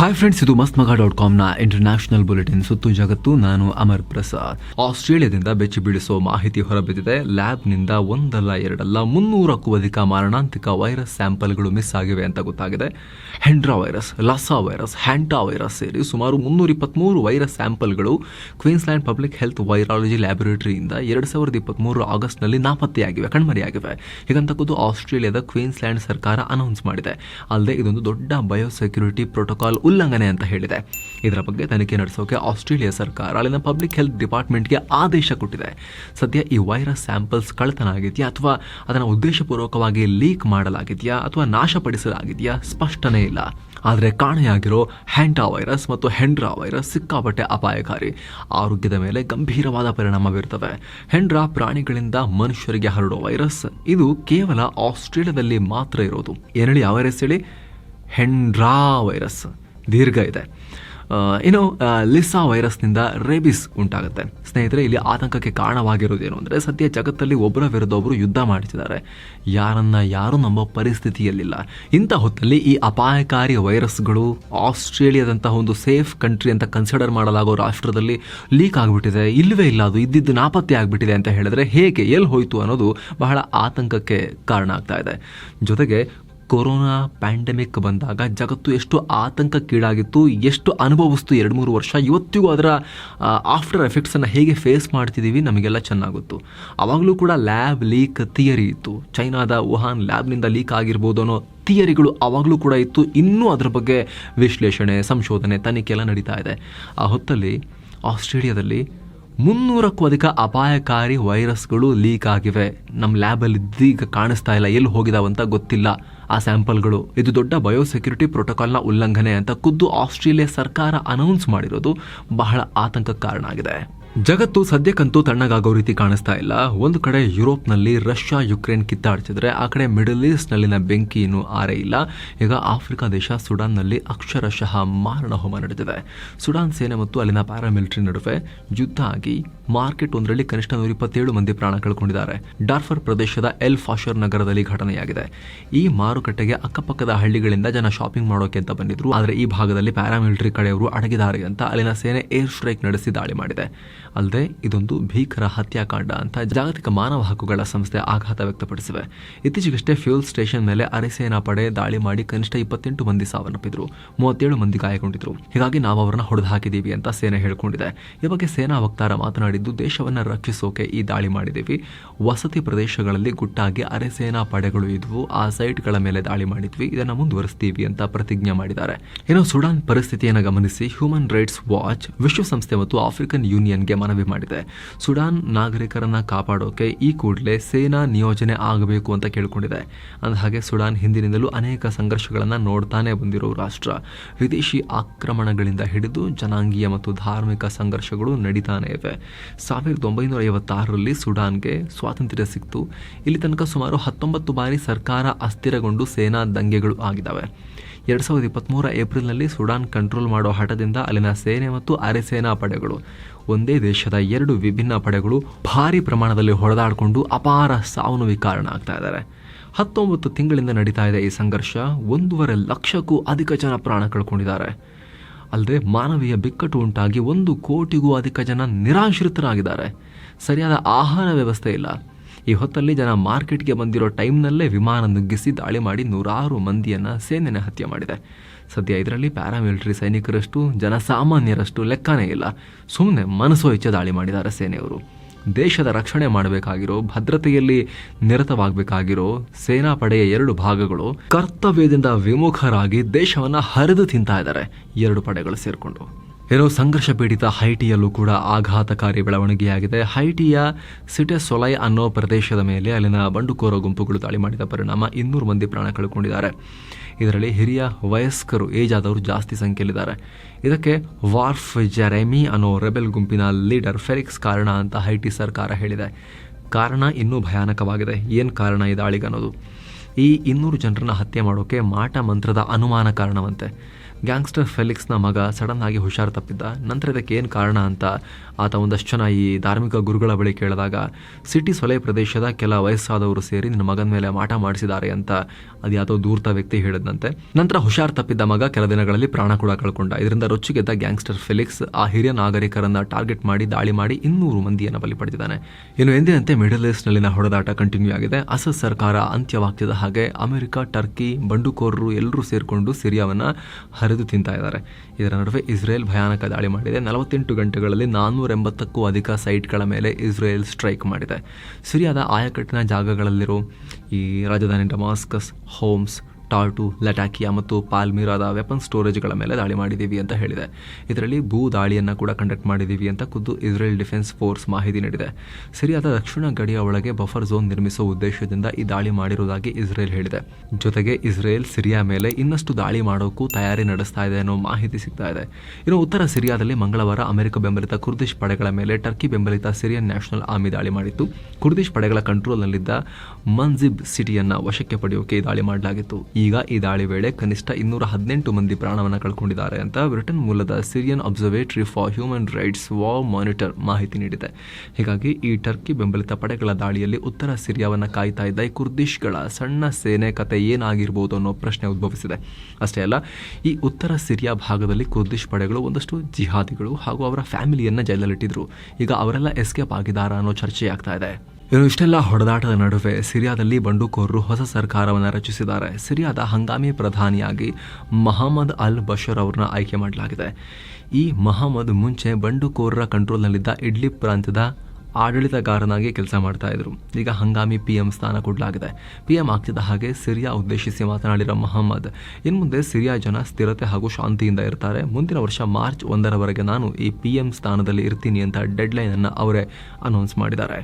Hi friends ಇದು ಮಸ್ತ್ ಮಗ ಡಾಟ್ ಕಾಮ್ನ ಇಂಟರ್ನ್ಯಾಷನಲ್ ಬುಲೆಟಿನ್ ಸುತ್ತು ಜಗತ್ತು, ನಾನು ಅಮರ್ ಪ್ರಸಾದ್. ಆಸ್ಟ್ರೇಲಿಯಾದಿಂದ ಬೆಚ್ಚಿ ಬೀಳಿಸುವ ಮಾಹಿತಿ ಹೊರಬಿದ್ದಿದೆ. ಲ್ಯಾಬ್ನಿಂದ ಒಂದಲ್ಲ ಎರಡಲ್ಲ ಮುನ್ನೂರಕ್ಕೂ ಅಧಿಕ ಮಾರಣಾಂತಿಕ ವೈರಸ್ ಸ್ಯಾಂಪಲ್ಗಳು ಮಿಸ್ ಆಗಿವೆ ಅಂತ ಗೊತ್ತಾಗಿದೆ. Hendra virus Lassa virus Hanta virus ಸೇರಿ ಸುಮಾರು ಮುನ್ನೂರ ಇಪ್ಪತ್ತ್ಮೂರು ವೈರಸ್ ಸ್ಯಾಂಪಲ್ಗಳು ಕ್ವೀನ್ಸ್ಲ್ಯಾಂಡ್ ಪಬ್ಲಿಕ್ ಹೆಲ್ತ್ ವೈರಾಲಜಿ ಲ್ಯಾಬೊರೇಟರಿಯಿಂದ ಎರಡು ಸಾವಿರದ ಇಪ್ಪತ್ತ್ಮೂರು ಆಗಸ್ಟ್ನಲ್ಲಿ ನಾಪತ್ತೆಯಾಗಿವೆ, ಕಣ್ಮರೆಯಾಗಿವೆ. ಹೀಗಂತಕ್ಕದ್ದು ಆಸ್ಟ್ರೇಲಿಯಾದ ಕ್ವೀನ್ಸ್ಲ್ಯಾಂಡ್ ಸರ್ಕಾರ ಅನೌನ್ಸ್ ಮಾಡಿದೆ. ಅಲ್ಲದೆ ಇದೊಂದು ದೊಡ್ಡ ಬಯೋಸೆಕ್ಯೂರಿಟಿ ಪ್ರೋಟೋಕಾಲ್ ಉಲ್ಲಂಘನೆ ಅಂತ ಹೇಳಿದೆ. ಇದರ ಬಗ್ಗೆ ತನಿಖೆ ನಡೆಸೋಕೆ ಆಸ್ಟ್ರೇಲಿಯಾ ಸರ್ಕಾರ ಅಲ್ಲಿನ ಪಬ್ಲಿಕ್ ಹೆಲ್ತ್ ಡಿಪಾರ್ಟ್ಮೆಂಟ್ಗೆ ಆದೇಶ ಕೊಟ್ಟಿದೆ. ಸದ್ಯ ಈ ವೈರಸ್ ಸ್ಯಾಂಪಲ್ಸ್ ಕಳ್ಳತನ ಆಗಿದೆಯಾ ಅಥವಾ ಅದನ್ನು ಉದ್ದೇಶಪೂರ್ವಕವಾಗಿ ಲೀಕ್ ಮಾಡಲಾಗಿದೆಯಾ ಅಥವಾ ನಾಶಪಡಿಸಲಾಗಿದೆಯಾ ಸ್ಪಷ್ಟನೇ ಇಲ್ಲ. ಆದರೆ ಕಾಣೆಯಾಗಿರೋ ಹ್ಯಾಂಟಾ ವೈರಸ್ ಮತ್ತು ಹೆಂಡ್ರಾ ವೈರಸ್ ಸಿಕ್ಕಾಪಟ್ಟೆ ಅಪಾಯಕಾರಿ. ಆರೋಗ್ಯದ ಮೇಲೆ ಗಂಭೀರವಾದ ಪರಿಣಾಮ ಬೀರ್ತವೆ. ಹೆಂಡ್ರಾ ಪ್ರಾಣಿಗಳಿಂದ ಮನುಷ್ಯರಿಗೆ ಹರಡೋ ವೈರಸ್ ಇದು ಕೇವಲ ಆಸ್ಟ್ರೇಲಿಯಾದಲ್ಲಿ ಮಾತ್ರ ಇರೋದು. ಏನೇಳಿ ಯಾವ ವೈರಸ್ ಹೇಳಿ? ಹೆಂಡ್ರಾ ವೈರಸ್ ದೀರ್ಘ ಇದೆ. ಇನ್ನು ಲಿಸಾ ವೈರಸ್ನಿಂದ ರೇಬಿಸ್ ಉಂಟಾಗುತ್ತೆ. ಸ್ನೇಹಿತರೆ, ಇಲ್ಲಿ ಆತಂಕಕ್ಕೆ ಕಾರಣವಾಗಿರೋದೇನು ಅಂದರೆ, ಸದ್ಯ ಜಗತ್ತಲ್ಲಿ ಒಬ್ಬರ ವಿರುದ್ಧ ಒಬ್ಬರು ಯುದ್ಧ ಮಾಡ್ತಿದ್ದಾರೆ ಯಾರನ್ನ ಯಾರು ನಮ್ಮ ಪರಿಸ್ಥಿತಿಯಲ್ಲಿಲ್ಲ. ಇಂಥ ಹೊತ್ತಲ್ಲಿ ಈ ಅಪಾಯಕಾರಿ ವೈರಸ್ಗಳು ಆಸ್ಟ್ರೇಲಿಯಾದಂತಹ ಒಂದು ಸೇಫ್ ಕಂಟ್ರಿ ಅಂತ ಕನ್ಸಿಡರ್ ಮಾಡಲಾಗೋ ರಾಷ್ಟ್ರದಲ್ಲಿ ಲೀಕ್ ಆಗಿಬಿಟ್ಟಿದೆ. ಇಲ್ಲವೇ ಇಲ್ಲ, ಅದು ಇದ್ದಿದ್ದು ನಾಪತ್ತೆ ಆಗಿಬಿಟ್ಟಿದೆ ಅಂತ ಹೇಳಿದ್ರೆ ಹೇಗೆ, ಎಲ್ಲಿ ಹೋಯಿತು ಅನ್ನೋದು ಬಹಳ ಆತಂಕಕ್ಕೆ ಕಾರಣ ಆಗ್ತಾ ಇದೆ. ಜೊತೆಗೆ ಕೊರೋನಾ ಪ್ಯಾಂಡಮಿಕ್ ಬಂದಾಗ ಜಗತ್ತು ಎಷ್ಟು ಆತಂಕಕ್ಕೀಡಾಗಿತ್ತು, ಎಷ್ಟು ಅನುಭವಿಸ್ತು ಎರಡು ಮೂರು ವರ್ಷ, ಇವತ್ತಿಗೂ ಅದರ ಆಫ್ಟರ್ ಎಫೆಕ್ಟ್ಸನ್ನು ಹೇಗೆ ಫೇಸ್ ಮಾಡ್ತಿದ್ದೀವಿ ನಮಗೆಲ್ಲ ಚೆನ್ನಾಗುತ್ತು. ಆವಾಗಲೂ ಕೂಡ ಲ್ಯಾಬ್ ಲೀಕ್ ಥಿಯರಿ ಇತ್ತು. ಚೈನಾದ ವುಹಾನ್ ಲ್ಯಾಬ್ನಿಂದ ಲೀಕ್ ಆಗಿರ್ಬೋದು ಅನ್ನೋ ಥಿಯರಿಗಳು ಆವಾಗಲೂ ಕೂಡ ಇತ್ತು. ಇನ್ನೂ ಅದರ ಬಗ್ಗೆ ವಿಶ್ಲೇಷಣೆ, ಸಂಶೋಧನೆ, ತನಿಖೆ ಎಲ್ಲ ನಡೀತಾ ಇದೆ. ಆ ಹೊತ್ತಲ್ಲಿ, ಆಸ್ಟ್ರೇಲಿಯಾದಲ್ಲಿ ಮುನ್ನೂರಕ್ಕೂ ಅಧಿಕ ಅಪಾಯಕಾರಿ ವೈರಸ್ಗಳು ಲೀಕ್ ಆಗಿವೆ. ನಮ್ಮ ಲ್ಯಾಬಲ್ಲಿ ಇದೀಗ ಕಾಣಿಸ್ತಾ ಇಲ್ಲ, ಎಲ್ಲಿ ಹೋಗಿದಾವಂತ ಗೊತ್ತಿಲ್ಲ. ಆ ಸ್ಯಾಂಪಲ್ಗಳು. ಇದು ದೊಡ್ಡ ಬಯೋಸೆಕ್ಯೂರಿಟಿ ಪ್ರೋಟೋಕಾಲ್ನ ಉಲ್ಲಂಘನೆ ಅಂತ ಖುದ್ದು ಆಸ್ಟ್ರೇಲಿಯಾ ಸರ್ಕಾರ ಅನೌನ್ಸ್ ಮಾಡಿರೋದು ಬಹಳ ಆತಂಕಕ್ಕೆ ಕಾರಣ ಆಗಿದೆ. ಜಗತ್ತು ಸದ್ಯಕ್ಕಂತೂ ತಣ್ಣಗಾಗೋ ರೀತಿ ಕಾಣಿಸ್ತಾ ಇಲ್ಲ. ಒಂದು ಕಡೆ ಯುರೋಪ್ನಲ್ಲಿ ರಷ್ಯಾ ಯುಕ್ರೇನ್ ಕಿತ್ತಾಡ್ತಿದ್ರೆ ಆ ಕಡೆ ಮಿಡಲ್ ಈಸ್ಟ್ನಲ್ಲಿನ ಬೆಂಕಿ ಇನ್ನೂ ಆರೇ ಇಲ್ಲ. ಈಗ ಆಫ್ರಿಕಾ ದೇಶ ಸುಡಾನ್ನಲ್ಲಿ ಅಕ್ಷರಶಃ ಮಾರಣ ಹೋಮ ನಡೆದಿದೆ. ಸುಡಾನ್ ಸೇನೆ ಮತ್ತು ಅಲ್ಲಿನ ಪ್ಯಾರಾಮಿಲಿಟರಿ ನಡುವೆ ಯುದ್ಧ ಆಗಿ ಮಾರ್ಕೆಟ್ ಒಂದರಲ್ಲಿ ಕನಿಷ್ಠ ನೂರ ಇಪ್ಪತ್ತೇಳು ಮಂದಿ ಪ್ರಾಣ ಕಳ್ಕೊಂಡಿದ್ದಾರೆ. ಡಾರ್ಫರ್ ಪ್ರದೇಶದ ಎಲ್ ಫಾಶರ್ ನಗರದಲ್ಲಿ ಘಟನೆಯಾಗಿದೆ. ಈ ಮಾರುಕಟ್ಟೆಗೆ ಅಕ್ಕಪಕ್ಕದ ಹಳ್ಳಿಗಳಿಂದ ಜನ ಶಾಪಿಂಗ್ ಮಾಡೋಕೆ ಅಂತ ಬಂದಿದ್ರು. ಆದರೆ ಈ ಭಾಗದಲ್ಲಿ ಪ್ಯಾರಾಮಿಲಿಟರಿ ಕಡೆಯವರು ಅಡಗಿದ್ದಾರೆ ಅಂತ ಅಲ್ಲಿನ ಸೇನೆ ಏರ್ ಸ್ಟ್ರೈಕ್ ನಡೆಸಿ ದಾಳಿ ಮಾಡಿದೆ. ಅಲ್ಲದೆ ಇದೊಂದು ಭೀಕರ ಹತ್ಯಾಕಾಂಡ ಅಂತ ಜಾಗತಿಕ ಮಾನವ ಹಕ್ಕುಗಳ ಸಂಸ್ಥೆ ಆಘಾತ ವ್ಯಕ್ತಪಡಿಸಿವೆ. ಇತ್ತೀಚೆಗಷ್ಟೇ ಫ್ಯೂಲ್ ಸ್ಟೇಷನ್ ಮೇಲೆ ಅರೆಸೇನಾ ಪಡೆ ದಾಳಿ ಮಾಡಿ ಕನಿಷ್ಠ ಇಪ್ಪತ್ತೆಂಟು ಮಂದಿ ಸಾವನ್ನಪ್ಪಿದ್ರು. ಮೂವತ್ತೇಳು ಮಂದಿ ಗಾಯಗೊಂಡಿದ್ರು. ಹೀಗಾಗಿ ನಾವು ಅವರನ್ನ ಹೊಡೆದು ಹಾಕಿದ್ದೀವಿ ಅಂತ ಸೇನೆ ಹೇಳಿಕೊಂಡಿದೆ. ಈ ಬಗ್ಗೆ ಸೇನಾ ವಕ್ತಾರ ಮಾತನಾಡಿದ್ದು, ದೇಶವನ್ನು ರಕ್ಷಿಸೋಕೆ ಈ ದಾಳಿ ಮಾಡಿದ್ದೀವಿ ವಸತಿ ಪ್ರದೇಶಗಳಲ್ಲಿ ಗುಟ್ಟಾಗಿ ಅರೆಸೇನಾ ಪಡೆಗಳು ಇದ್ವು. ಆ ಸೈಟ್ಗಳ ಮೇಲೆ ದಾಳಿ ಮಾಡಿದ್ವಿ. ಇದನ್ನು ಮುಂದುವರಿಸ್ತೀವಿ ಅಂತ ಪ್ರತಿಜ್ಞೆ ಮಾಡಿದ್ದಾರೆ. ಇನ್ನು ಸುಡಾನ್ ಪರಿಸ್ಥಿತಿಯನ್ನು ಗಮನಿಸಿ, ಹ್ಯೂಮನ್ ರೈಟ್ಸ್ ವಾಚ್ ವಿಶ್ವಸಂಸ್ಥೆ ಮತ್ತು ಆಫ್ರಿಕನ್ ಯೂನಿಯನ್ಗೆ ಮನವಿ ಮಾಡಿದೆ. ಸುಡಾನ್ ನಾಗರಿಕರನ್ನ ಕಾಪಾಡೋಕೆ ಈ ಕೂಡಲೇ ಸೇನಾ ನಿಯೋಜನೆ ಆಗಬೇಕು ಅಂತ ಕೇಳಿಕೊಂಡಿದೆ. ಹಾಗೆ ಸುಡಾನ್ ಹಿಂದಿನಿಂದಲೂ ಅನೇಕ ಸಂಘರ್ಷಗಳನ್ನು ನೋಡ್ತಾನೆ ಬಂದಿರೋ ರಾಷ್ಟ್ರ. ವಿದೇಶಿ ಆಕ್ರಮಣಗಳಿಂದ ಹಿಡಿದು ಜನಾಂಗೀಯ ಮತ್ತು ಧಾರ್ಮಿಕ ಸಂಘರ್ಷಗಳು ನಡೀತಾನೆ ಇವೆ. ಸಾವಿರದ ಒಂಬೈನೂರ ಐವತ್ತಾರರಲ್ಲಿ ಸುಡಾನ್ಗೆ ಸ್ವಾತಂತ್ರ್ಯ ಸಿಕ್ತು. ಇಲ್ಲಿ ತನಕ ಸುಮಾರು ಹತ್ತೊಂಬತ್ತು ಬಾರಿ ಸರ್ಕಾರ ಅಸ್ಥಿರಗೊಂಡು ಸೇನಾ ದಂಗೆಗಳು ಆಗಿದ್ದಾವೆ. ಎರಡು ಸಾವಿರದ ಇಪ್ಪತ್ತ್ಮೂರ ಏಪ್ರಿಲ್ನಲ್ಲಿ ಸುಡಾನ್ ಕಂಟ್ರೋಲ್ ಮಾಡೋ ಹಠದಿಂದ ಅಲ್ಲಿನ ಸೇನೆ ಮತ್ತು ಅರೆಸೇನಾ ಪಡೆಗಳು ಒಂದೇ ದೇಶದ ಎರಡು ವಿಭಿನ್ನ ಪಡೆಗಳು ಭಾರಿ ಪ್ರಮಾಣದಲ್ಲಿ ಹೊಡೆದಾಡಿಕೊಂಡು ಅಪಾರ ಸಾವು ಕಾರಣ ಆಗ್ತಾ ಇದ್ದಾರೆ. ಹತ್ತೊಂಬತ್ತು ತಿಂಗಳಿಂದ ನಡೀತಾ ಇದೆ ಈ ಸಂಘರ್ಷ. ಒಂದೂವರೆ ಲಕ್ಷಕ್ಕೂ ಅಧಿಕ ಜನ ಪ್ರಾಣ ಕಳ್ಕೊಂಡಿದ್ದಾರೆ. ಅಲ್ಲದೆ ಮಾನವೀಯ ಬಿಕ್ಕಟ್ಟು ಉಂಟಾಗಿ ಒಂದು ಕೋಟಿಗೂ ಅಧಿಕ ಜನ ನಿರಾಶ್ರಿತರಾಗಿದ್ದಾರೆ. ಸರಿಯಾದ ಆಹಾರ ವ್ಯವಸ್ಥೆ ಇಲ್ಲ. ಈ ಹೊತ್ತಲ್ಲಿ ಜನ ಮಾರ್ಕೆಟ್ಗೆ ಬಂದಿರೋ ಟೈಮ್ನಲ್ಲೇ ವಿಮಾನ ನುಗ್ಗಿಸಿ ದಾಳಿ ಮಾಡಿ ನೂರಾರು ಮಂದಿಯನ್ನು ಸೇನೆನೆ ಹತ್ಯೆ ಮಾಡಿದೆ. ಸದ್ಯ ಇದರಲ್ಲಿ ಪ್ಯಾರಾಮಿಲಿಟರಿ ಸೈನಿಕರಷ್ಟು, ಜನಸಾಮಾನ್ಯರಷ್ಟು ಲೆಕ್ಕನೇ ಇಲ್ಲ. ಸುಮ್ಮನೆ ಮನಸ್ಸೋ ಇಚ್ಛೆ ದಾಳಿ ಮಾಡಿದ್ದಾರೆ ಸೇನೆಯವರು. ದೇಶದ ರಕ್ಷಣೆ ಮಾಡಬೇಕಾಗಿರೋ, ಭದ್ರತೆಯಲ್ಲಿ ನಿರತವಾಗಬೇಕಾಗಿರೋ ಸೇನಾ ಪಡೆಯ ಎರಡು ಭಾಗಗಳು ಕರ್ತವ್ಯದಿಂದ ವಿಮುಖರಾಗಿ ದೇಶವನ್ನ ಹರಿದು ತಿಂತಾ ಇದ್ದಾರೆ, ಎರಡು ಪಡೆಗಳು ಸೇರಿಕೊಂಡು. ಏನೋ ಸಂಘರ್ಷ ಪೀಡಿತ ಹೈಟಿಯಲ್ಲೂ ಕೂಡ ಆಘಾತಕಾರಿ ಬೆಳವಣಿಗೆಯಾಗಿದೆ. ಹೈಟಿಯ ಸಿಟೆ ಸೊಲೈ ಅನ್ನೋ ಪ್ರದೇಶದ ಮೇಲೆ ಅಲ್ಲಿನ ಬಂಡುಕೋರ ಗುಂಪುಗಳು ದಾಳಿ ಮಾಡಿದ ಪರಿಣಾಮ ಇನ್ನೂರು ಮಂದಿ ಪ್ರಾಣ ಕಳ್ಕೊಂಡಿದ್ದಾರೆ. ಇದರಲ್ಲಿ ಹಿರಿಯ ವಯಸ್ಕರು ಏಜ್ ಆದವರು ಜಾಸ್ತಿ ಸಂಖ್ಯೆಯಲ್ಲಿದ್ದಾರೆ. ಇದಕ್ಕೆ ವಾರ್ಫ್ ಜೆರೆಮಿ ಅನ್ನೋ ರೆಬೆಲ್ ಗುಂಪಿನ ಲೀಡರ್ ಫೆರಿಕ್ಸ್ ಕಾರಣ ಅಂತ ಹೈಟಿ ಸರ್ಕಾರ ಹೇಳಿದೆ. ಕಾರಣ ಇನ್ನೂ ಭಯಾನಕವಾಗಿದೆ. ಏನು ಕಾರಣ ಈ ಈ ಇನ್ನೂರು ಜನರನ್ನ ಹತ್ಯೆ ಮಾಡೋಕ್ಕೆ ಮಾಟ ಮಂತ್ರದ ಅನುಮಾನ ಕಾರಣವಂತೆ. ಗ್ಯಾಂಗ್ಸ್ಟರ್ ಫೆಲಿಕ್ಸ್ನ ಮಗ ಸಡನ್ ಆಗಿ ಹುಷಾರು ತಪ್ಪಿದ್ದ. ನಂತರ ಇದಕ್ಕೆ ಏನು ಕಾರಣ ಅಂತ ಆತ ಒಂದಷ್ಟು ಜನ ಈ ಧಾರ್ಮಿಕ ಗುರುಗಳ ಬಳಿ ಕೇಳಿದಾಗ, ಸಿಟಿ ಸೊಲೆ ಪ್ರದೇಶದ ಕೆಲ ವಯಸ್ಸಾದವರು ಸೇರಿ ನಿನ್ನ ಮಗನ ಮೇಲೆ ಮಾಟ ಮಾಡಿಸಿದ್ದಾರೆ ಅಂತ ಅದು ಯಾವುದೋ ದೂರ್ತ ವ್ಯಕ್ತಿ ಹೇಳಿದಂತೆ ನಂತರ ಹುಷಾರ್ ತಪ್ಪಿದ್ದ ಮಗ ಕೆಲ ದಿನಗಳಲ್ಲಿ ಪ್ರಾಣ ಕೂಡ ಕಳ್ಕೊಂಡ. ಇದರಿಂದ ರೊಚ್ಚಿಗೆದ್ದ ಗ್ಯಾಂಗ್ಸ್ಟರ್ ಫೆಲಿಕ್ಸ್ ಆ ಹಿರಿಯ ನಾಗರಿಕರನ್ನ ಟಾರ್ಗೆಟ್ ಮಾಡಿ, ದಾಳಿ ಮಾಡಿ ಇನ್ನೂರು ಮಂದಿಯನ್ನು ಬಲಿ ಪಡೆದಿದ್ದಾನೆ. ಇನ್ನು ಎಂದಿನಂತೆ ಮಿಡಲ್ ಈಸ್ಟ್ನಲ್ಲಿನ ಹೊಡೆದಾಟ ಕಂಟಿನ್ಯೂ ಆಗಿದೆ. ಅಸದ್ ಸರ್ಕಾರ ಅಂತ್ಯವಾಗ್ತಿದ್ದ ಹಾಗೆ ಅಮೆರಿಕ, ಟರ್ಕಿ, ಬಂಡುಕೋರರು ಎಲ್ಲರೂ ಸೇರಿಕೊಂಡು ಸಿರಿಯಾವನ್ನ ಹರಿದು ತಿಂತಾ ಇದ್ದಾರೆ. ಇದರ ನಡುವೆ ಇಸ್ರೇಲ್ ಭಯಾನಕ ದಾಳಿ ಮಾಡಿದೆ. ನಲವತ್ತೆಂಟು ಗಂಟೆಗಳಲ್ಲಿ ನಾನ್ನೂರ ಎಂಬತ್ತಕ್ಕೂ ಅಧಿಕ ಸೈಟ್ಗಳ ಮೇಲೆ ಇಸ್ರೇಲ್ ಸ್ಟ್ರೈಕ್ ಮಾಡಿದೆ. ಸಿರಿಯಾದ ಆಯಕಟ್ಟಿನ ಜಾಗಗಳಲ್ಲಿರೋ ಈ ರಾಜಧಾನಿ ಡಮಾಸ್ಕಸ್, ಹೋಮ್ಸ್ ಟಾರ್ಟು ಲಟಾಕಿಯಾ ಮತ್ತು ಪಾಲ್ಮಿರಾದ ವೆಪನ್ ಸ್ಟೋರೇಜ್ಗಳ ಮೇಲೆ ದಾಳಿ ಮಾಡಿದ್ದೀವಿ ಅಂತ ಹೇಳಿದೆ. ಇದರಲ್ಲಿ ಭೂ ದಾಳಿಯನ್ನು ಕೂಡ ಕಂಡಕ್ಟ್ ಮಾಡಿದ್ದೀವಿ ಅಂತ ಖುದ್ದು ಇಸ್ರೇಲ್ ಡಿಫೆನ್ಸ್ ಫೋರ್ಸ್ ಮಾಹಿತಿ ನೀಡಿದೆ. ಸಿರಿಯಾದ ದಕ್ಷಿಣ ಗಡಿಯ ಒಳಗೆ ಬಫರ್ ಝೋನ್ ನಿರ್ಮಿಸುವ ಉದ್ದೇಶದಿಂದ ಈ ದಾಳಿ ಮಾಡಿರುವುದಾಗಿ ಇಸ್ರೇಲ್ ಹೇಳಿದೆ. ಜೊತೆಗೆ ಇಸ್ರೇಲ್ ಸಿರಿಯಾ ಮೇಲೆ ಇನ್ನಷ್ಟು ದಾಳಿ ಮಾಡೋಕ್ಕೂ ತಯಾರಿ ನಡೆಸ್ತಾ ಇದೆ ಅನ್ನೋ ಮಾಹಿತಿ ಸಿಗ್ತಾ ಇದೆ. ಇನ್ನು ಉತ್ತರ ಸಿರಿಯಾದಲ್ಲಿ ಮಂಗಳವಾರ ಅಮೆರಿಕ ಬೆಂಬಲಿತ ಕುರ್ದಿಶ್ ಪಡೆಗಳ ಮೇಲೆ ಟರ್ಕಿ ಬೆಂಬಲಿತ ಸಿರಿಯನ್ ನ್ಯಾಷನಲ್ ಆರ್ಮಿ ದಾಳಿ ಮಾಡಿತ್ತು. ಕುರ್ದಿಶ್ ಪಡೆಗಳ ಕಂಟ್ರೋಲ್ನಲ್ಲಿದ್ದ ಮನ್ಜಿಬ್ ಸಿಟಿಯನ್ನ ವಶಕ್ಕೆ ಪಡೆಯೋಕೆ ದಾಳಿ ಮಾಡಲಾಗಿತ್ತು. ಈಗ ಈ ದಾಳಿ ವೇಳೆ ಕನಿಷ್ಠ ಇನ್ನೂರ ಹದಿನೆಂಟು ಮಂದಿ ಪ್ರಾಣವನ್ನು ಕಳ್ಕೊಂಡಿದ್ದಾರೆ ಅಂತ ಬ್ರಿಟನ್ ಮೂಲದ Syrian Observatory for Human Rights war monitor ಮಾಹಿತಿ ನೀಡಿದೆ. ಹೀಗಾಗಿ ಈ ಟರ್ಕಿ ಬೆಂಬಲಿತ ಪಡೆಗಳ ದಾಳಿಯಲ್ಲಿ ಉತ್ತರ ಸಿರಿಯಾವನ್ನು ಕಾಯ್ತಾ ಇದ್ದ ಈ ಕುರ್ದಿಶ್ಗಳ ಸಣ್ಣ ಸೇನೆ ಕತೆ ಏನಾಗಿರ್ಬೋದು ಅನ್ನೋ ಪ್ರಶ್ನೆ ಉದ್ಭವಿಸಿದೆ. ಅಷ್ಟೇ ಅಲ್ಲ, ಈ ಉತ್ತರ ಸಿರಿಯಾ ಭಾಗದಲ್ಲಿ ಕುರ್ದಿಶ್ ಪಡೆಗಳು ಒಂದಷ್ಟು ಜಿಹಾದಿಗಳು ಹಾಗೂ ಅವರ ಫ್ಯಾಮಿಲಿಯನ್ನು ಜೈಲಲ್ಲಿಟ್ಟಿದ್ರು. ಈಗ ಅವರೆಲ್ಲ ಎಸ್ಕೇಪ್ ಆಗಿದ್ದಾರಾ ಅನ್ನೋ ಚರ್ಚೆ ಆಗ್ತಾ ಇದೆ. ಇನ್ನು ಇಷ್ಟೆಲ್ಲ ಹೊಡೆದಾಟದ ನಡುವೆ ಸಿರಿಯಾದಲ್ಲಿ ಬಂಡುಕೋರರು ಹೊಸ ಸರ್ಕಾರವನ್ನು ರಚಿಸಿದ್ದಾರೆ. ಸಿರಿಯಾದ ಹಂಗಾಮಿ ಪ್ರಧಾನಿಯಾಗಿ ಮಹಮ್ಮದ್ ಅಲ್ ಬಶರ್ ಅವರನ್ನ ಆಯ್ಕೆ ಮಾಡಲಾಗಿದೆ. ಈ ಮಹಮ್ಮದ್ ಮುಂಚೆ ಬಂಡುಕೋರರ ಕಂಟ್ರೋಲ್ನಲ್ಲಿದ್ದ ಇಡ್ಲಿ ಪ್ರಾಂತ್ಯದ ಆಡಳಿತಗಾರನಾಗಿ ಕೆಲಸ ಮಾಡ್ತಾ ಇದ್ರು. ಈಗ ಹಂಗಾಮಿ ಪಿ ಎಂ ಸ್ಥಾನ ಕೊಡಲಾಗಿದೆ. ಪಿ ಎಂ ಆಗ್ತಿದ್ದ ಹಾಗೆ ಸಿರಿಯಾ ಉದ್ದೇಶಿಸಿ ಮಾತನಾಡಿರೋ ಮಹಮ್ಮದ್ ಇನ್ನು ಮುಂದೆ ಸಿರಿಯಾ ಜನ ಸ್ಥಿರತೆ ಹಾಗೂ ಶಾಂತಿಯಿಂದ ಇರ್ತಾರೆ. ಮುಂದಿನ ವರ್ಷ ಮಾರ್ಚ್ ಒಂದರವರೆಗೆ ನಾನು ಈ ಪಿ ಎಂ ಸ್ಥಾನದಲ್ಲಿ ಇರ್ತೀನಿ ಅಂತ ಡೆಡ್ಲೈನನ್ನು ಅವರೇ ಅನೌನ್ಸ್ ಮಾಡಿದ್ದಾರೆ.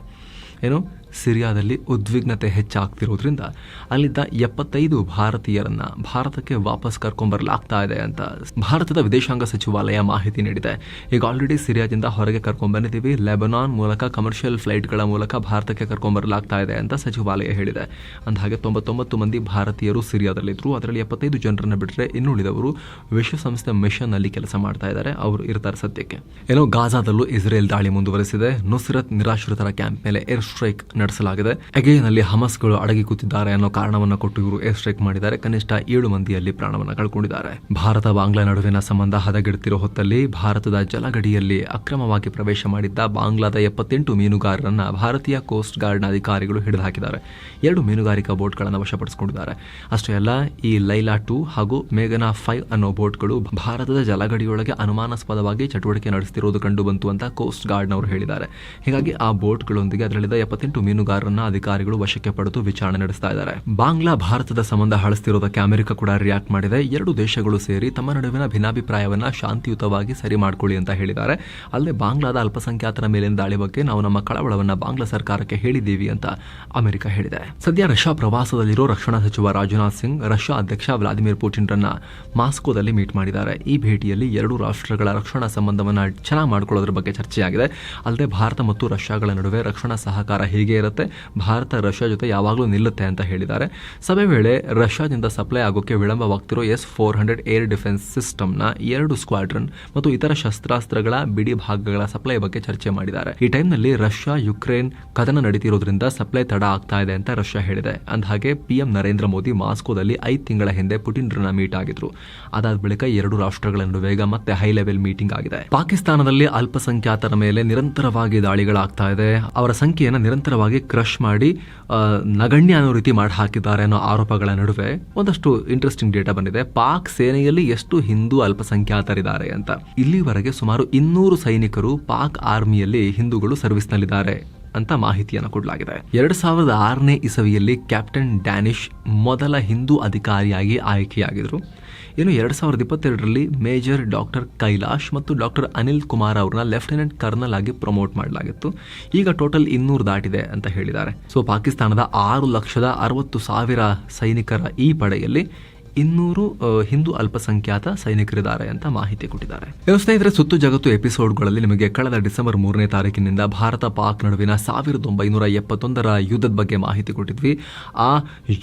ಏನು ಸಿರಿಯಾದಲ್ಲಿ ಉದ್ವಿಗ್ನತೆ ಹೆಚ್ಚಾಗ್ತಿರೋದ್ರಿಂದ ಅಲ್ಲಿದ್ದ ಎಪ್ಪತ್ತೈದು ಭಾರತೀಯರನ್ನ ಭಾರತಕ್ಕೆ ವಾಪಸ್ ಕರ್ಕೊಂಬರಲಾಗ್ತಾ ಇದೆ ಅಂತ ಭಾರತದ ವಿದೇಶಾಂಗ ಸಚಿವಾಲಯ ಮಾಹಿತಿ ನೀಡಿದೆ. ಈಗ ಆಲ್ರೆಡಿ ಸಿರಿಯಾದಿಂದ ಹೊರಗೆ ಕರ್ಕೊಂಡ್ಬಂದಿದ್ದೀವಿ ಲೆಬನಾನ್ ಮೂಲಕ ಕಮರ್ಷಿಯಲ್ ಫ್ಲೈಟ್ಗಳ ಮೂಲಕ ಭಾರತಕ್ಕೆ ಕರ್ಕೊಂಡ್ಬರಲಾಗ್ತಾ ಇದೆ ಅಂತ ಸಚಿವಾಲಯ ಹೇಳಿದೆ. ಅಂದಹಾಗೆ ತೊಂಬತ್ತೊಂಬತ್ತು ಮಂದಿ ಭಾರತೀಯರು ಸಿರಿಯಾದಲ್ಲಿದ್ದರು ಅದರಲ್ಲಿ ಎಪ್ಪತ್ತೈದು ಜನರನ್ನ ಬಿಟ್ಟರೆ ಇನ್ನುಳಿದವರು ವಿಶ್ವಸಂಸ್ಥೆ ಮಿಷನ್ ಅಲ್ಲಿ ಕೆಲಸ ಮಾಡ್ತಾ ಇದ್ದಾರೆ. ಅವರು ಇರ್ತಾರೆ ಸದ್ಯಕ್ಕೆ. ಏನೋ ಗಾಜಾದಲ್ಲೂ ಇಸ್ರೇಲ್ ದಾಳಿ ಮುಂದುವರೆಸಿದೆ. ನುಸ್ರತ್ ನಿರಾಶ್ರಿತರ ಕ್ಯಾಂಪ್ ಮೇಲೆ ಏರ್ ಸ್ಟ್ರೈಕ್ ನಡೆಸಲಾಗಿದೆ. ಅಗೇನ್ ಅಲ್ಲಿ ಹಮಸ್ಗಳು ಅಡಗಿ ಕೂತಿದ್ದಾರೆ ಅನ್ನೋ ಕಾರಣವನ್ನು ಕೊಟ್ಟು ಇವರು ಏರ್ ಸ್ಟ್ರೈಕ್ ಮಾಡಿದ್ದಾರೆ. ಕನಿಷ್ಠ ಏಳು ಮಂದಿಯಲ್ಲಿ ಪ್ರಾಣವನ್ನು ಕಳ್ಕೊಂಡಿದ್ದಾರೆ. ಭಾರತ ಬಾಂಗ್ಲಾ ನಡುವಿನ ಸಂಬಂಧ ಹದಗೆಡುತ್ತಿರುವ ಹೊತ್ತಲ್ಲಿ ಭಾರತದ ಜಲಗಡಿಯಲ್ಲಿ ಅಕ್ರಮವಾಗಿ ಪ್ರವೇಶ ಮಾಡಿದ್ದ ಬಾಂಗ್ಲಾದ ಎಪ್ಪತ್ತೆಂಟು ಮೀನುಗಾರರನ್ನ ಭಾರತೀಯ ಕೋಸ್ಟ್ ಗಾರ್ಡ್ನ ಅಧಿಕಾರಿಗಳು ಹಿಡಿದು ಹಾಕಿದ್ದಾರೆ ಎರಡು ಮೀನುಗಾರಿಕಾ ಬೋಟ್ಗಳನ್ನು ವಶಪಡಿಸಿಕೊಂಡಿದ್ದಾರೆ. ಅಷ್ಟೇ ಅಲ್ಲ, ಈ ಲೈಲಾ ಟೂ ಹಾಗೂ ಮೇಘನಾ ಫೈವ್ ಅನ್ನೋ ಬೋಟ್ಗಳು ಭಾರತದ ಜಲಗಡಿಯೊಳಗೆ ಅನುಮಾನಾಸ್ಪದವಾಗಿ ಚಟುವಟಿಕೆ ನಡೆಸುತ್ತಿರುವುದು ಕಂಡು ಬಂತು ಅಂತ ಕೋಸ್ಟ್ ಗಾರ್ಡ್ನವರು ಹೇಳಿದ್ದಾರೆ. ಹೀಗಾಗಿ ಆ ಬೋಟ್ಗಳೊಂದಿಗೆ ಅದರಲ್ಲಿದ್ದ ಎಪ್ಪತ್ತೆಂಟು ಮೀನುಗಾರರನ್ನ ಅಧಿಕಾರಿಗಳು ವಶಕ್ಕೆ ಪಡೆದು ವಿಚಾರಣೆ ನಡೆಸ್ತಾ ಇದ್ದಾರೆ. ಬಾಂಗ್ಲಾ, ಭಾರತದ ಸಂಬಂಧ ಹಳಸ್ತಿರೋದಕ್ಕೆ ಅಮೆರಿಕ ಕೂಡ ರಿಯಾಕ್ಟ್ ಮಾಡಿದೆ. ಎರಡು ದೇಶಗಳು ಸೇರಿ ತಮ್ಮ ನಡುವಿನ ಭಿನ್ನಾಭಿಪ್ರಾಯವನ್ನ ಶಾಂತಿಯುತವಾಗಿ ಸರಿ ಮಾಡಿಕೊಳ್ಳಿ ಅಂತ ಹೇಳಿದ್ದಾರೆ. ಅಲ್ಲದೆ ಬಾಂಗ್ಲಾದ ಅಲ್ಪಸಂಖ್ಯಾತರ ಮೇಲಿನ ದಾಳಿ ಬಗ್ಗೆ ನಾವು ನಮ್ಮ ಕಳವಳವನ್ನ ಬಾಂಗ್ಲಾ ಸರ್ಕಾರಕ್ಕೆ ಹೇಳಿದ್ದೀವಿ ಅಂತ ಅಮೆರಿಕ ಹೇಳಿದೆ. ಸದ್ಯ ರಷ್ಯಾ ಪ್ರವಾಸದಲ್ಲಿರೋ ರಕ್ಷಣಾ ಸಚಿವ ರಾಜನಾಥ್ ಸಿಂಗ್, ರಷ್ಯಾ ಅಧ್ಯಕ್ಷ ವ್ಲಾದಿಮಿರ್ ಪುಟಿನ್ ರನ್ನ ಮಾಸ್ಕೋದಲ್ಲಿ ಮೀಟ್ ಮಾಡಿದ್ದಾರೆ. ಈ ಭೇಟಿಯಲ್ಲಿ ಎರಡು ರಾಷ್ಟ್ರಗಳ ರಕ್ಷಣಾ ಸಂಬಂಧವನ್ನ ಚೆನ್ನಾಗಿ ಮಾಡಿಕೊಳ್ಳೋದ್ರ ಬಗ್ಗೆ ಚರ್ಚೆಯಾಗಿದೆ. ಅಲ್ಲದೆ ಭಾರತ ಮತ್ತು ರಷ್ಯಾಗಳ ನಡುವೆ ರಕ್ಷಣಾ ಸಹಕಾರ ಹೇಗೆ ಇರುತ್ತೆ. ಭಾರತ, ರಷ್ಯಾ ಜೊತೆ ಯಾವಾಗಲೂ ನಿಲ್ಲುತ್ತೆ ಅಂತ ಹೇಳಿದ್ದಾರೆ. ಸಭೆ ವೇಳೆ ರಷ್ಯಾದಿಂದ ಸಪ್ಲೈ ಆಗೋಕ್ಕೆ ವಿಳಂಬವಾಗ್ತಿರೋ S four hundred air defence ಸಿಸ್ಟಮ್ನ ಎರಡು ಸ್ಕ್ವಾಡ್ರನ್ ಮತ್ತು ಇತರ ಶಸ್ತ್ರಾಸ್ತ್ರಗಳ ಬಿಡಿ ಭಾಗಗಳ ಸಪ್ಲೈ ಬಗ್ಗೆ ಚರ್ಚೆ ಮಾಡಿದ್ದಾರೆ. ಈ ಟೈಮ್ನಲ್ಲಿ ರಷ್ಯಾ, ಯುಕ್ರೇನ್ ಕದನ ನಡೀತಿರೋದ್ರಿಂದ ಸಪ್ಲೈ ತಡ ಆಗ್ತಾ ಇದೆ ಅಂತ ರಷ್ಯಾ ಹೇಳಿದೆ. ಅಂದಹಾಗೆ, ಪಿಎಂ ನರೇಂದ್ರ ಮೋದಿ ಮಾಸ್ಕೋದಲ್ಲಿ ಐದು ತಿಂಗಳ ಹಿಂದೆ ಪುಟಿನ್ರನ್ನ ಮೀಟ್ ಆಗಿದ್ರು. ಅದಾದ ಬಳಿಕ ಎರಡು ರಾಷ್ಟ್ರಗಳ ನಡುವೆ ಈಗ ಮತ್ತೆ ಹೈ ಲೆವೆಲ್ ಮೀಟಿಂಗ್ ಆಗಿದೆ. ಪಾಕಿಸ್ತಾನದಲ್ಲಿ ಅಲ್ಪಸಂಖ್ಯಾತರ ಮೇಲೆ ನಿರಂತರವಾಗಿ ದಾಳಿಗಳಾಗ್ತಾ ಇದೆ. ಅವರ ಸಂಖ್ಯೆಯನ್ನು ನಿರಂತರವಾಗಿ ಕ್ರಶ್ ಮಾಡಿ ಆ, ನಗಣ್ಯ ಅನ್ನೋ ರೀತಿ ಮಾಡಿ ಹಾಕಿದ್ದಾರೆ ಅನ್ನೋ ಆರೋಪಗಳ ನಡುವೆ ಒಂದಷ್ಟು ಇಂಟ್ರೆಸ್ಟಿಂಗ್ ಡೇಟಾ ಬಂದಿದೆ. ಪಾಕ್ ಸೇನೆಯಲ್ಲಿ ಎಷ್ಟು ಹಿಂದೂ ಅಲ್ಪಸಂಖ್ಯಾತರಿದ್ದಾರೆ ಅಂತ. ಇಲ್ಲಿವರೆಗೆ ಸುಮಾರು ಇನ್ನೂರು ಸೈನಿಕರು ಪಾಕ್ ಆರ್ಮಿಯಲ್ಲಿ ಹಿಂದೂಗಳು ಸರ್ವಿಸ್ನಲ್ಲಿದ್ದಾರೆ ಅಂತ ಮಾಹಿತಿಯನ್ನು ಕೊಡಲಾಗಿದೆ. ಎರಡ್ ಸಾವಿರದ ಆರನೇ ಇಸವಿಯಲ್ಲಿ ಕ್ಯಾಪ್ಟನ್ ಡ್ಯಾನಿಶ್ ಮೊದಲ ಹಿಂದೂ ಅಧಿಕಾರಿಯಾಗಿ ಆಯ್ಕೆಯಾಗಿದ್ರು. ಇನ್ನು ಎರಡು ಸಾವಿರದ ಇಪ್ಪತ್ತೆರಡರಲ್ಲಿ ಮೇಜರ್ ಡಾಕ್ಟರ್ ಕೈಲಾಶ್ ಮತ್ತು ಡಾಕ್ಟರ್ ಅನಿಲ್ ಕುಮಾರ್ ಅವ್ರನ್ನ ಲೆಫ್ಟಿನೆಂಟ್ ಕರ್ನಲ್ ಆಗಿ ಪ್ರಮೋಟ್ ಮಾಡಲಾಗಿತ್ತು. ಈಗ ಟೋಟಲ್ ಇನ್ನೂರು ದಾಟಿದೆ ಅಂತ ಹೇಳಿದ್ದಾರೆ. ಸೊ, ಪಾಕಿಸ್ತಾನದ ಆರು ಲಕ್ಷದ ಅರವತ್ತು ಸಾವಿರ ಸೈನಿಕರ ಈ ಪಡೆಯಲ್ಲಿ ಇನ್ನೂರು ಹಿಂದೂ ಅಲ್ಪಸಂಖ್ಯಾತ ಸೈನಿಕರಿದ್ದಾರೆ ಅಂತ ಮಾಹಿತಿ ಕೊಟ್ಟಿದ್ದಾರೆ. ಸ್ನೇಹಿತರೆ, ಸುತ್ತು ಜಗತ್ತು ಎಪಿಸೋಡ್ಗಳಲ್ಲಿ ನಿಮಗೆ ಕಳೆದ ಡಿಸೆಂಬರ್ ಮೂರನೇ ತಾರೀಕಿನಿಂದ ಭಾರತ ಪಾಕ್ ನಡುವಿನ ಸಾವಿರದ ಒಂಬೈನೂರ ಎಪ್ಪತ್ತೊಂದರ ಯುದ್ಧದ ಬಗ್ಗೆ ಮಾಹಿತಿ ಕೊಟ್ಟಿದ್ವಿ. ಆ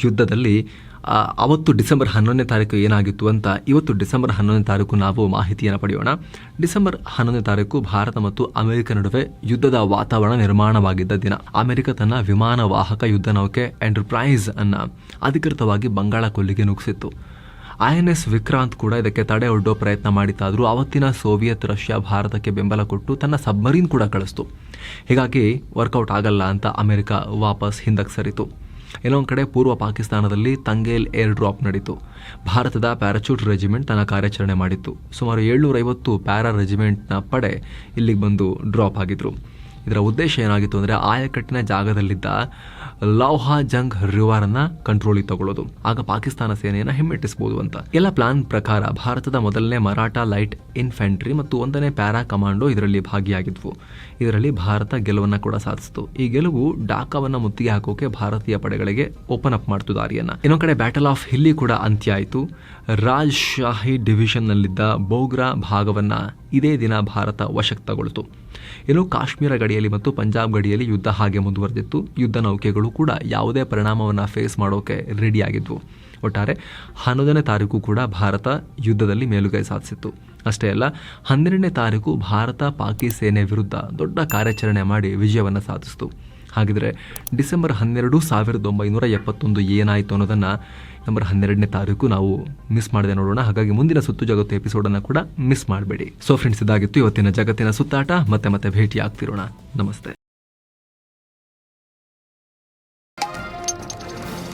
ಯುದ್ಧದಲ್ಲಿ ಅವತ್ತು ಡಿಸೆಂಬರ್ ಹನ್ನೊಂದನೇ ತಾರೀಕು ಏನಾಗಿತ್ತು ಅಂತ ಇವತ್ತು ಡಿಸೆಂಬರ್ ಹನ್ನೊಂದನೇ ತಾರೀಕು ನಾವು ಮಾಹಿತಿಯನ್ನು ಪಡೆಯೋಣ. ಡಿಸೆಂಬರ್ ಹನ್ನೊಂದನೇ ತಾರೀಕು ಭಾರತ ಮತ್ತು ಅಮೆರಿಕ ನಡುವೆ ಯುದ್ಧದ ವಾತಾವರಣ ನಿರ್ಮಾಣವಾಗಿದ್ದ ದಿನ. ಅಮೆರಿಕ ತನ್ನ ವಿಮಾನ ವಾಹಕ ಯುದ್ಧ ನೌಕೆ ಎಂಟರ್ಪ್ರೈಸ್ ಅನ್ನು ಅಧಿಕೃತವಾಗಿ ಬಂಗಾಳ ಕೊಲ್ಲಿಗೆ ನುಗ್ಗಿಸಿತ್ತು. ಐ ಎನ್ ಎಸ್ ವಿಕ್ರಾಂತ್ ಕೂಡ ಇದಕ್ಕೆ ತಡೆ ಒಡ್ಡೋ ಪ್ರಯತ್ನ ಮಾಡಿತಾದರೂ ಅವತ್ತಿನ ಸೋವಿಯತ್ ರಷ್ಯಾ ಭಾರತಕ್ಕೆ ಬೆಂಬಲ ಕೊಟ್ಟು ತನ್ನ ಸಬ್ಮರೀನ್ ಕೂಡ ಕಳಿಸ್ತು. ಹೀಗಾಗಿ ವರ್ಕೌಟ್ ಆಗಲ್ಲ ಅಂತ ಅಮೆರಿಕ ವಾಪಸ್ ಹಿಂದಕ್ಕೆ ಸರಿತು. ಇನ್ನೊಂದು ಕಡೆ ಪೂರ್ವ ಪಾಕಿಸ್ತಾನದಲ್ಲಿ ತಂಗೇಲ್ ಏರ್ ಡ್ರಾಪ್ ನಡೀತು. ಭಾರತದ ಪ್ಯಾರಾಚೂಟ್ ರೆಜಿಮೆಂಟ್ ತನ್ನ ಕಾರ್ಯಾಚರಣೆ ಮಾಡಿತ್ತು. ಸುಮಾರು ಏಳ್ನೂರೈವತ್ತು ಪ್ಯಾರಾ ರೆಜಿಮೆಂಟ್ನ ಪಡೆ ಇಲ್ಲಿಗೆ ಬಂದು ಡ್ರಾಪ್ ಆಗಿದ್ರು. ಇದರ ಉದ್ದೇಶ ಏನಾಗಿತ್ತು ಅಂದರೆ ಆಯಕಟ್ಟಿನ ಜಾಗದಲ್ಲಿದ್ದ ಲೌಹಾ ಜಂಗ್ ರಿವರನ್ನ ಕಂಟ್ರೋಲಿಗೆ ತಗೊಳ್ಳೋದು. ಆಗ ಪಾಕಿಸ್ತಾನ ಸೇನೆಯನ್ನು ಹಿಮ್ಮೆಟ್ಟಿಸಬಹುದು ಅಂತ. ಎಲ್ಲ ಪ್ಲಾನ್ ಪ್ರಕಾರ ಭಾರತದ ಮೊದಲನೇ ಮರಾಠ ಲೈಟ್ ಇನ್ಫೆಂಟ್ರಿ ಮತ್ತು ಒಂದನೇ ಪ್ಯಾರಾ ಕಮಾಂಡೋ ಇದರಲ್ಲಿ ಭಾಗಿಯಾಗಿದ್ವು. ಇದರಲ್ಲಿ ಭಾರತ ಗೆಲುವನ್ನು ಕೂಡ ಸಾಧಿಸಿತು. ಈ ಗೆಲುವು ಡಾಕಾವನ್ನು ಮುತ್ತಿಗೆ ಹಾಕೋಕೆ ಭಾರತೀಯ ಪಡೆಗಳಿಗೆ ಓಪನ್ ಅಪ್ ಮಾಡ್ತು ದಾರಿಯನ್ನ. ಇನ್ನೊಂದು ಕಡೆ ಬ್ಯಾಟಲ್ ಆಫ್ ಹಿಲ್ಲಿ ಕೂಡ ಅಂತ್ಯ ಆಯಿತು. ರಾಜ್ ಶಾಹಿ ಡಿವಿಷನ್ನಲ್ಲಿದ್ದ ಬೋಗ್ರಾ ಭಾಗವನ್ನ ಇದೇ ದಿನ ಭಾರತ ವಶಕ್ಕೆ ತಗೊಳ್ತು ಇನ್ನು ಕಾಶ್ಮೀರ ಗಡಿಯಲ್ಲಿ ಮತ್ತು ಪಂಜಾಬ್ ಗಡಿಯಲ್ಲಿ ಯುದ್ಧ ಹಾಗೆ ಮುಂದುವರೆದಿತ್ತು. ಯುದ್ಧ ನೌಕೆಗಳು ಕೂಡ ಯಾವುದೇ ಪರಿಣಾಮವನ್ನು ಫೇಸ್ ಮಾಡೋಕೆ ರೆಡಿಯಾಗಿದ್ವು ಒಟ್ಟಾರೆ ಹನ್ನೊಂದನೇ ತಾರೀಕು ಕೂಡ ಭಾರತ ಯುದ್ಧದಲ್ಲಿ ಮೇಲುಗೈ ಸಾಧಿಸಿತ್ತು. ಅಷ್ಟೇ ಅಲ್ಲ, ಹನ್ನೆರಡನೇ ತಾರೀಕು ಭಾರತ ಪಾಕಿ ಸೇನೆ ವಿರುದ್ಧ ದೊಡ್ಡ ಕಾರ್ಯಾಚರಣೆ ಮಾಡಿ ವಿಜಯವನ್ನು ಸಾಧಿಸಿತು. ಹಾಗಿದ್ರೆ ಡಿಸೆಂಬರ್ ಹನ್ನೆರಡು ಸಾವಿರದ ಒಂಬೈನೂರ ಎಪ್ಪತ್ತೊಂದು ಏನಾಯಿತು ಅನ್ನೋದನ್ನು ನಂಬರ್ ಹನ್ನೆರಡನೇ ತಾರೀಕು ನಾವು ಮಿಸ್ ಮಾಡದೆ ನೋಡೋಣ. ಹಾಗಾಗಿ ಮುಂದಿನ ಸುತ್ತು ಜಗತ್ತು ಎಪಿಸೋಡನ್ನು ಕೂಡ ಮಿಸ್ ಮಾಡಬೇಡಿ. ಸೊ ಫ್ರೆಂಡ್ಸ್ ಇದಾಗಿತ್ತು ಇವತ್ತಿನ ಜಗತ್ತಿನ ಸುತ್ತಾಟ. ಮತ್ತೆ ಮತ್ತೆ ಭೇಟಿ ಆಗ್ತಿರೋಣ ನಮಸ್ತೆ.